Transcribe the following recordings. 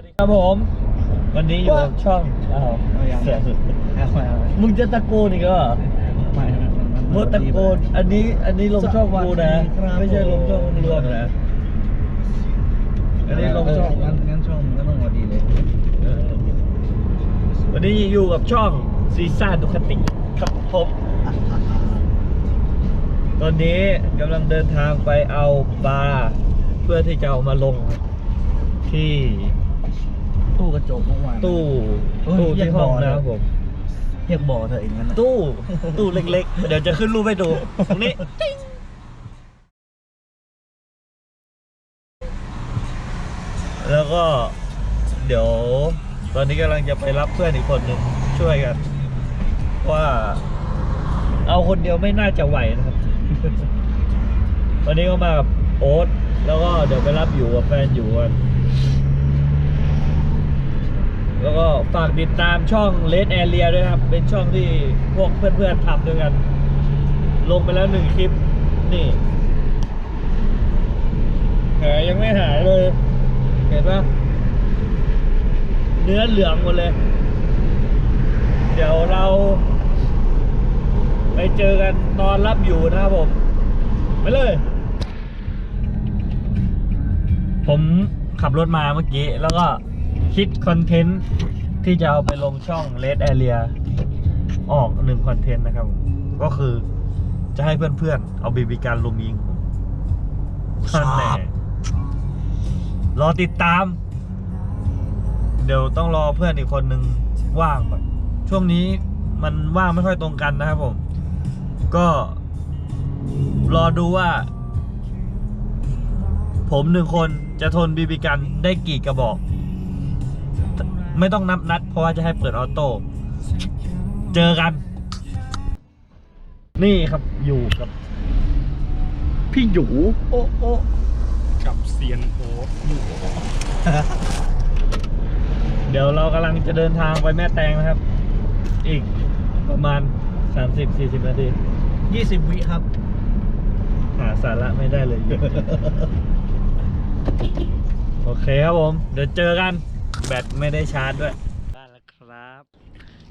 วัสดีครับผม วันนี้อยู่กับช่องอ้าวเอายังเสียสุดเอาไปเอาไปมึงจะตะโกนอีกเหรอมึงตะโกนอันนี้อันนี้ลงช่องกูนะ ไม่ใช่ลงช่องรวมนะอันนี้ลงช่องงั้นงั้นช่องมันก็ต้องพอดีเลย วันนี้อยู่กับช่องซีซ่าดุคติครับผมตอนนี้กำลังเดินทางไปเอาบาเพื่อที่จะเอามาลงที่ ตู้กระจกเมื่อวาน ตู้เฮ้ยตู้เรียที่กห้องบ่อเลย นะครับผม เรียกบ่อเธอะอย่างนั้นน่ะ ตู้ตู้เล็กๆ เดี๋ยวจะขึ้นรูปให้ดูตรงนี้ติ๊งแล้วก็ เดี๋ยว ตอนนี้กำลังจะไปรับเพื่อนอีกคนหนึ่งช่วยกัน ว่า เอาคนเดียวไม่น่าจะไหวนะครับ วันนี้ก็มากับโอ๊ตแล้วก็เดี๋ยวไปรับอยู่กับแฟนอยู่กัน แล้วก็ฝากติดตามช่องเลดแอเรียด้วยครับ เป็นช่องที่พวกเพื่อนๆทำด้วยกัน ลงไปแล้วหนึ่งคลิป นี่แผลยังไม่หายเลย เห็นปะเนื้อเหลืองหมดเลย เดี๋ยวเรา ไปเจอกันนอนรับอยู่นะครับผม ไปเลย ผมขับรถมาเมื่อกี้แล้วก็ คิดคอนเทนต์ที่จะเอาไปลงช่อง Red Area ออกหนึ่งคอนเทนต์นะครับผมก็คือจะให้เพื่อนๆ เอาบีบีการลุมยิงผมนั่นแน่รอติดตาม เดี๋ยวต้องรอเพื่อนอีกคนนึงว่างก่อนช่วงนี้มันว่างไม่ค่อยตรงกันนะครับผม ก็รอดูว่า ผมหนึ่งคนจะทนบีบีกันได้กี่กระบอก ไม่ต้องนับนัด เพราะว่าจะให้เปิดออโต้เจอกัน นี่ครับอยู่กับ พี่หยูโอ้โอ้กับเซียนโอเดี๋ยวเรากำลังจะเดินทางไปแม่แตงนะครับ อีกประมาณ 30-40 นาทียี่สิบวิครับ หาสาระไม่ได้เลย โอเคครับผม เดี๋ยวเจอกัน แบตไม่ได้ชาร์จด้วย บ้านแล้วครับ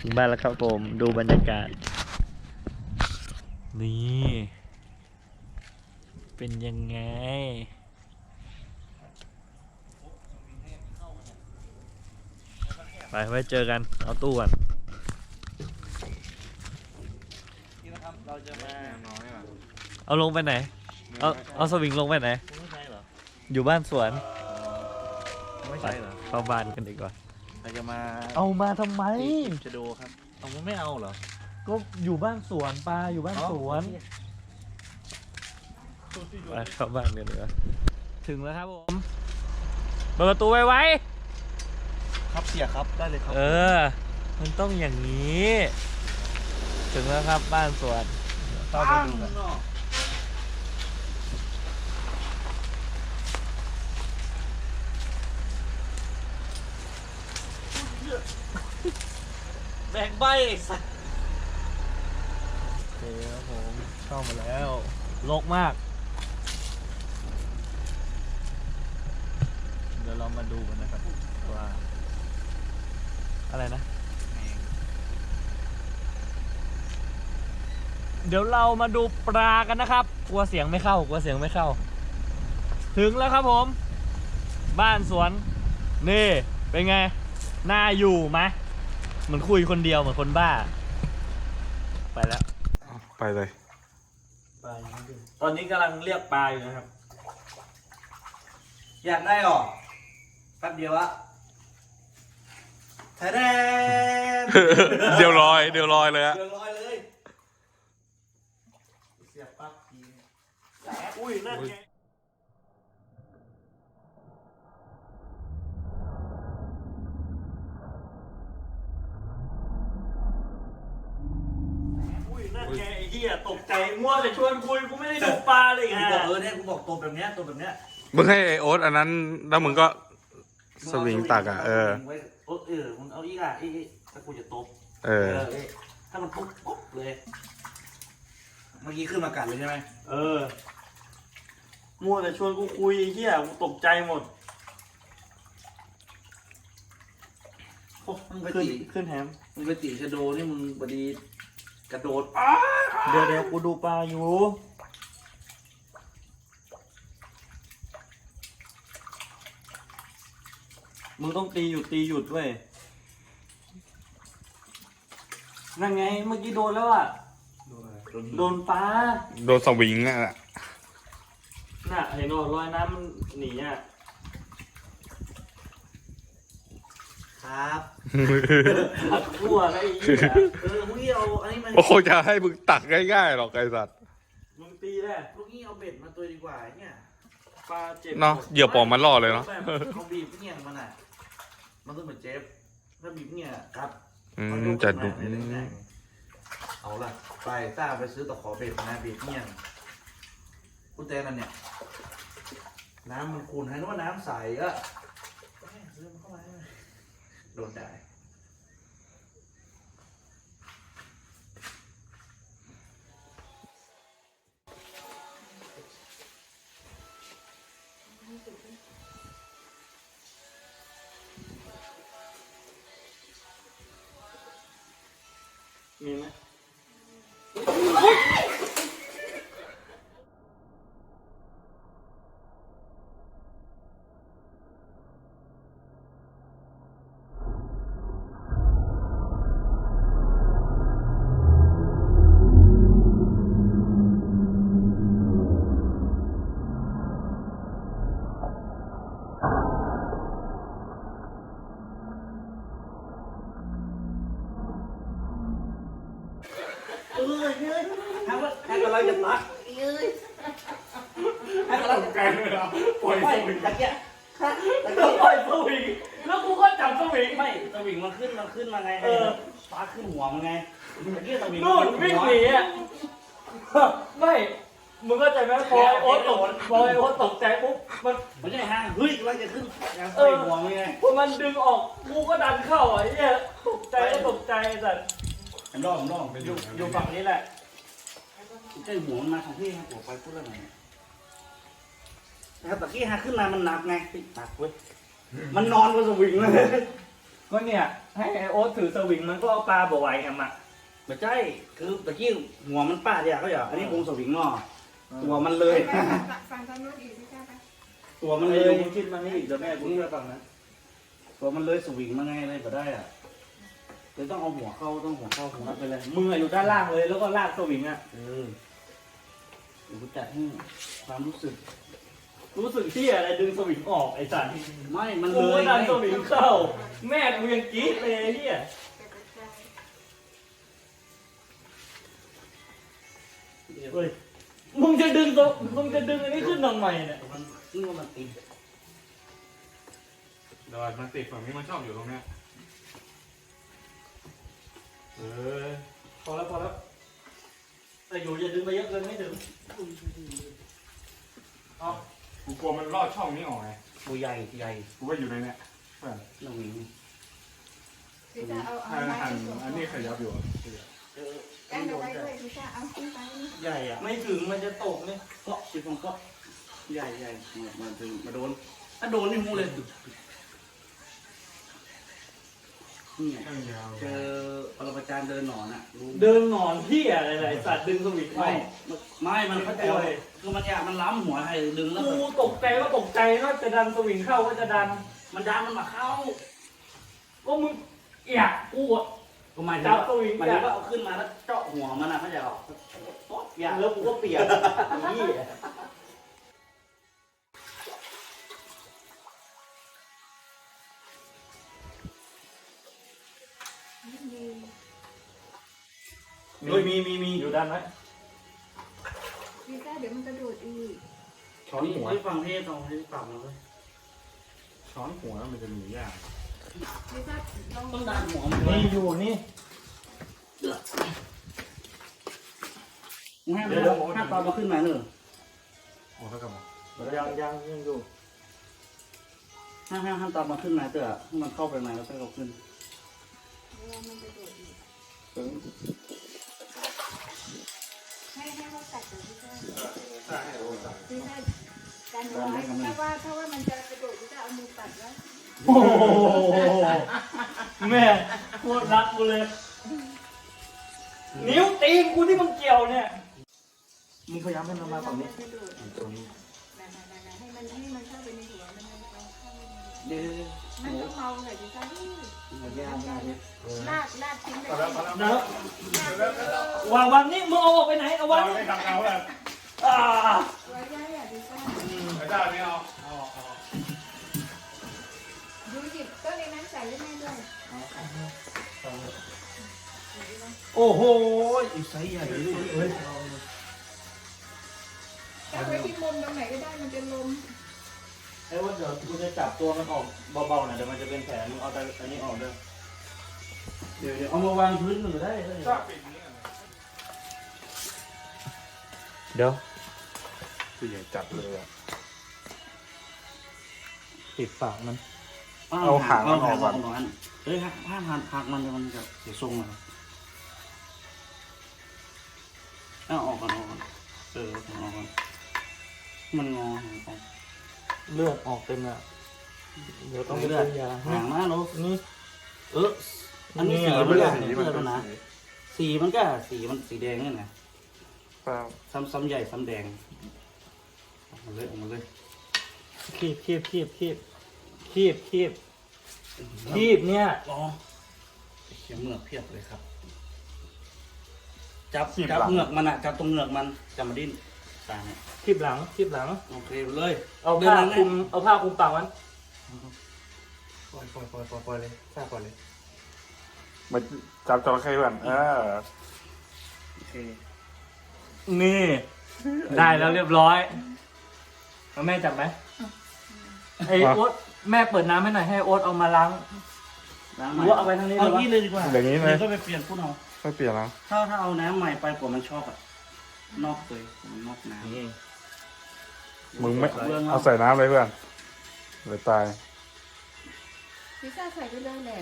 ถึงบ้านแล้วครับผมดูบรรยากาศ นี่ เป็นยังไง ไปไว้เจอกัน เอาตู้กันนี่นะครับเราจะมาน้อยอะเอาลงไปไหน เอาเอาสวิงลงไปไหนไม่ใช่เหรออยู่บ้านสวน ไม่ใช่เหรอเข้าบ้านกันดีกว่าเราจะมาเอามาทำไมจะดูครับเอามันไม่เอาเหรอก็อยู่บ้านสวนปลาอยู่บ้านสวน ไปเข้าบ้านกันดีกว่า ถึงแล้วครับผมเปิดประตูไว้ไว้ครับเสียครับได้เลยครับเออ มันต้องอย่างนี้ ถึงแล้วครับบ้านสวน เข้าไปดูกัน แบกใบสัตว์โอเคครับผมเข้ามาแล้วลกมาก เดี๋ยวเรามาดูกันนะครับว่า อะไรนะ เดี๋ยวเรามาดูปลากันนะครับ กลัวเสียงไม่เข้ากลัวเสียงไม่เข้า ถึงแล้วครับผม บ้านสวน นี่ เป็นไงน่าอยู่ไหม เหมือนคุยคนเดียวเหมือนคนบ้า ไปแล้ว ไปเลยตอนนี้กำลังเรียกปลาอยู่นะครับ อยากได้หรอแป๊บเดียวอะแท้แดนเดี๋ยวลอย เดี๋ยวลอยเลยอะเดือดร้อยเลย เสียบปั๊บทีอุ้ยนั่นไงอุ้ยนั่นไง ไอ้เหี้ยตกใจมั่วแต่ชวนคุยกูไม่ได้ดูปลาเลยกูฮะบอกเออเนี่ยกูบอกตัวแบบเนี้ยตัวแบบเนี้ยมึงให้ไอโอ๊ตอันนั้น แล้วมึงก็สวิงตักอะ เออไว้เออเออมึงเอาอีกอะอีกถ้ากูจะตบเออเอ้ยถ้ามันปุ๊บปุ๊บเลยเมื่อกี้ขึ้นมากัดเลยใช่ไหมเออมั่วแต่ชวนกูคุยไอ้เหี้ยกูตกใจหมดมึงไปขึ้นตีขึ้นแฮมมึงไปตีชะโดนี่มึงบดี กระโดดเดี๋ยวเดี๋ยวกูดูปลาอยู่ มึงต้องตีหยุดตีหยุดเว้ยนั่นไงเมื่อกี้โดนแล้วอะ โดนปลา โดนสวิงอะ น่ะเห็นว่ารอยน้ำมันหนีอะ ครับอัดขั้วแล้วไอ้เหี้ยเออมึงนี่เอาอันนี้มันโอ้จะให้มึงตักง่ายๆหรอกไอ้สัตว์มึงตีแหละลูกนี่เอาเบ็ดมาตัวดีกว่าเนี่ยปลาเจ็บเนาะเหยื่อปลอมมันล่อเลยเนาะเขาบีบเงี้ยงมันอะมันต้องเหมือนเจฟถ้าบีบเงี้ยครับอืมันมยกจะขึ้นดุมาเลยแรงๆเอาละไปซ่าไปซื้อตะขอเบ็ดมาบีบเงี้ยงกูเต้นั่นเนี่ย น้ำมันขุ่นให้นึกว่าน้ำใสอะแม่งซื้อมันเข้ามา โดน ทำอะไรจะตักปล่อยสวิงตะเกียบตะเกีแล้วยบปล่อยสวิงแล้วกูก็จับสวิงไม่สวิงมันขึ้นมันขึ้นมาไงเออฟ้าขึ้นหัวมันไงเมื่อกี้สวิงนู่นวิ่งหนีอะไม่ มึงเข้าใจไหมพอไอ้โอ๊ตตกพอไอ้โอ๊ตตกใจปุ๊บมันมันจะห่างเฮ้ยกำลังจะขึ้นยังเอใส่อหัวมันไงพอมันดึงออกกูก็ดันเข้าอะไอ้เนี่ยตกใจก็ตกใจไอ้สัตว์ผมรอบผมรอบอยู่อยู่ฝั่งนี้แหละใกล้หัวมันมาของพี่ครับหัวไปพูดเรื่องอะไรนะครับตะกี้หาขึ้นมามันหนักไงหนักเว้ยมันนอนบนสวิงเลยก็เนี่ยให้ไอ้โอ๊ตถือสวิงมันก็เอาปลาบ่ไหวแฮมอะไม่ใช่คือตะกี้หัวมันป้าเดียวเขาอย่าอันนี้คงสวิงเนาะตัวมันเลย ฟังตอนนู้นอีกไม่ใช่ปะตัวมันเอเลอยมึงคิดมานี่เดี๋ยวแม่กูช่วยฟังนะตัวมันเลยสวิงมาไงเลยก็ได้อะเลยต้องเอาหัวเข้าต้องหัวเข้าหัวนัดไปเลยมึงอะอยู่ด้านล่างเลย แล้วก็ลากสวิงอะเออเดี๋ยวกูจัดให้ความรู้สึก รู้สึกที่อะไรดึงสวิงออกไอ้สัตว์ไม่มันกูเลก็ยดันไงสวิงเข้า แม่กูยังกรี๊ดเลยไอ้เฮียแต่กระจายเฮ้ยมึงจะดึงตัวมึงจะดึงอันนี้ขึ้นทำไมเนี่ยมันนึกว่ามันติดเดี๋ยวมันติดฝั่งนี้มันชอบอยู่ตรงเนี้ยเออพอแล้วพอแล้วแต่อยู่อย่าดึงไปเยอะเกินไม่ถึงกูก ลัวมันลอดช่องนี้ออกไงตัวใหญ่ใหญ่กูก็อยู่ในเนี้ยเพื่อนน้องหญิงพี่จะเอาเอาถ้าไม้หันไปส่งอันนี้ขยับอยู่อะเออกันเอาไว้ด้วยพี่จะเอาขึ้นไปใหญ่อะไม่ถึงมันจะตกเนี่ยเกาะสิฟองเกาะใหญ่ใหญ่เนี่ยมันถึงมาโดนถ้าโดนนี่มูเลยนี่ไงข้างยาวเจอปรมาจารย์เดินหนอนอะรู้เดินหนอนที่อะไรไอ้สัตว์ดึงสวิงเข้าไม่ ไม่มันเข้าใจว่าคือมันอยากมันล้ำหัวให้ดึงแล้วกูตกใจก็ตกใจว่าจะดันสวิงเข้าก็จะดัน มันดันมันมาเข้า ก็มึงเอียกกูอะก็หมายถึงจับว่าสวิงหมายถึงว่าเอาขึ้นมาแล้วเจาะหัวมันอะเขาใจหรอป๊อกอยากแล้วกูก็เปียกนี่เฮ้ยมีมีมีอยู่ด้านไหม พี่จะเดี๋ยวมันกระโดดอีกช้อนหัว ที่ฟังเทศตรงที่ปรับมาเลยช้อนหัวมันจะหนียากพี่จะลองต้องดันหัวมันนี่อยู่นี่ให้มันห้าตอนมาขึ้นมาเนอะโอ้เท่ากับยังยังยังอยู่ห้าห้าห้าตอนมาขึ้นมาเถอะให้มันเข้าไปมาแล้วค่อยเอาขึ้น เวลามันกระโดดอีกให้ ให้เขาตัดเดี๋ยวพี่จะพี่จะกันเอาไว้ถ้าว่าถ้าว่ามันจะกระโดดก็เอามือปัดไว้โอ้โหแม่โคตรรักกูเลย นิ้วตีนกูที่มึงเกี่ยวเนี่ยมึงพยายามให้มันมาฝั่งนี้กระโดดตรงนี้นั่นๆๆให้มันให้มันเข้าไปในหัวมันมันเอาเข้าไปในหัวเดี๋ยวมันต้ องเมาหน่อยดิฉันยากมากเลยลากลากทิ้งไปพอแล้วพอแล้วางวางนี่มึงเอาออกไปไหนเอาวางเราไม่ทำเอาแล้วอ่าไว้ได้อะดิจ้าไอ้เจ้านี่เอาดูหยิบก็ในนั้นใส่ไว้แม่ด้วยโอ้โหอีไซส์ใหญ่เลยเฮ้ย เอาไว้ที่มุมตรงไหนก็ได้มันจะลม ไอ้ว่าเดี๋ยวกูจะจับตัวมันออกเบาๆหน่อยเดี๋ยวมันจะเป็นแผลมึงเอาแต่อันนี้ออกด้วยเดี๋ยวเดี๋ยวเอามาวางพื้นหนึ่งได้เลยชอบปิดนี้กันเดี๋ยวคือใหญ่จัดเลยอะปิดปากมัน เอาหางมันออกก่อน เาหางมันเฮ้ยห้ามหันหักมันเดี๋ยวมันจะเสียทรงนะเอาออกก่อนออกก่อนเออเอาออกก่อนมันงอหางออก เลือดออกเต็มเลยอะเดี๋ยวต้องไปเลือซื้ดอยาหางมาลูกนี่ เอออันนี้สีเออมันก็สีสีมัมันนเป็ก็นนะสีสีมันก็สีมันสีแดงนี่นะเปล่าซ้ำซ้ำใหญ่ซ้ำแดงออกมาเลยออกมาเลยคีบคีบคีบคีบคีบคีบคีบเนี่ยอ๋อเขียงเหงือกเพียบเลยครับ จับจับเหงือกมันอะจับตรงเหงือกมันจับมาดิ้น ตาเนี่ยคีบหลังคีบหลัง โอเคเลยเอาเดินผ้าหลังคลุมเอาผ้าคลุมปากมันปล่อยปล่อยปล่อยปล่อยปล่อยเลยทราบปล่อยเลยมาจับจระเข้ก่อนเออโอเคนี่ ได้แล้วเรียบร้อยเอาแม่จับไหมไอ้โอ๊ตแม่เปิดน้ำให้หน่อยให้โอ๊ตเอามาล้างล้างหใหรืม่อว่าเอาไปทางนี้เอาเลยวะงี้เลยดีกว่าอย่างนี้ไหมเดี๋ยวก็ไปเปลี่ยนพุ่นเอา ไม่เปลี่ยนแล้ว ถ้าถ้าเอาน้ำใหม่ไปกว่ามันชอบอะ นอกเลยมันนอกน้ำนี่มึงไม่เรื่องเอาใส่น้ำเลยเพื่อนเลยตาย พิซซ่าใส่ไปเลยแหละ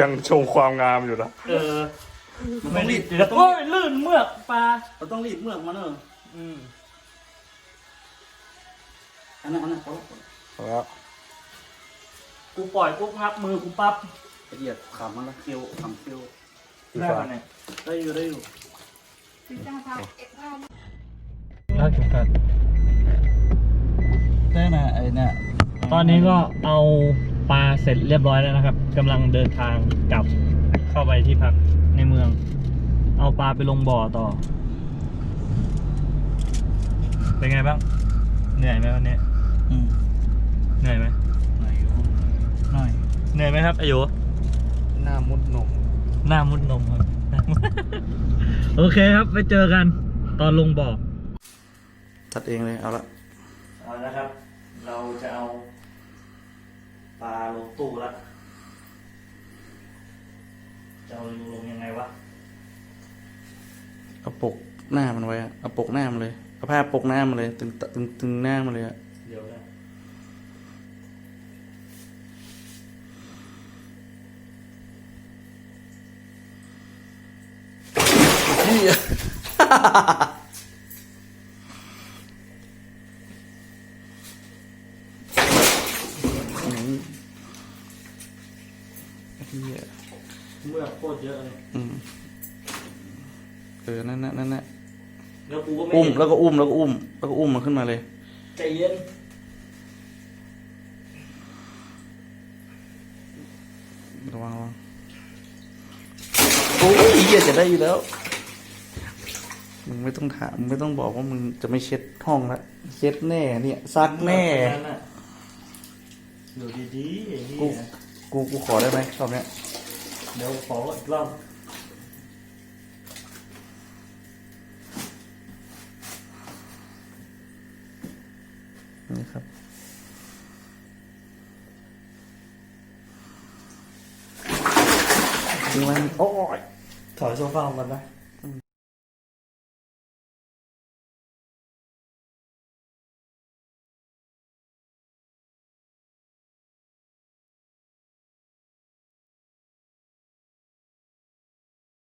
ยังชงความงามอยู่นะเออมันต้องรีดเดี๋ยวโอ้ยลื่นเมือกปลาเราต้องรีดเมือกมันเนอะอืมอันนั้นอันนั้นเขาแล้วกูปล่อยปุ๊บพับมือกูปั๊บละเอียดขำมันละเคี้ยวขำเคี้ยวสีได้ฟ้าปะเนี่ยได้อยู่ได้อยู่ พิซซ่าพาเอ็กซ์ผ้าแล้วเข็มขัดได้นะไอ้เนี่ยตอนนี้ก็เอาปลาเสร็จเรียบร้อยแล้วนะครับกำลังเดินทางกลับเข้าไปที่พักในเมือง เอาปลาไปลงบ่อต่อ เป็นไงบ้าง เหนื่อยไหมวันนี้อืมเหนื่อยไหมหน่อยอยู่หน่อยเหนื่อยไหมครับอายุหน้ามุดนมหน้ามุดนมครับ โอเคครับไปเจอกันตอนลงบ่อตัดเองเลยเอาละเอาละครับ เราจะเอาปลาลงตู้ละจะเอาลงยังไงวะเอาปกหน้ามันไว้อะเอาปกหน้ามันเลยเอาผ้าปกหน้ามันเลย ตึงตึงตึงหน้ามันเลยอะเดี๋ยวนะ เหี้ยเมื่อกโคตรเยอะเลยอืมเออ นั่นน่ะนั่นน่ะแล้วกูก็ไม่อุ้มเห็นแล้วก็อุ้ม แล้วก็อุ้ม แล้วก็อุ้มมันขึ้นมาเลย ใจเย็นระวังระวังโอ้ยเหี้ยจะได้อยู่แล้ว มึงไม่ต้องถามมึงไม่ต้องบอกว่ามึงจะไม่เช็ดห้องละเช็ดแน่ เนี่ยซักแน่เดี๋ยวดีๆไอ้กูเหี้ยกูกูขอได้ไหมรอบเนี้ยเดี๋ยวขออีกรอบนี่ครับนี่มันโอ้ยถอยโซฟาออกก่อนนะ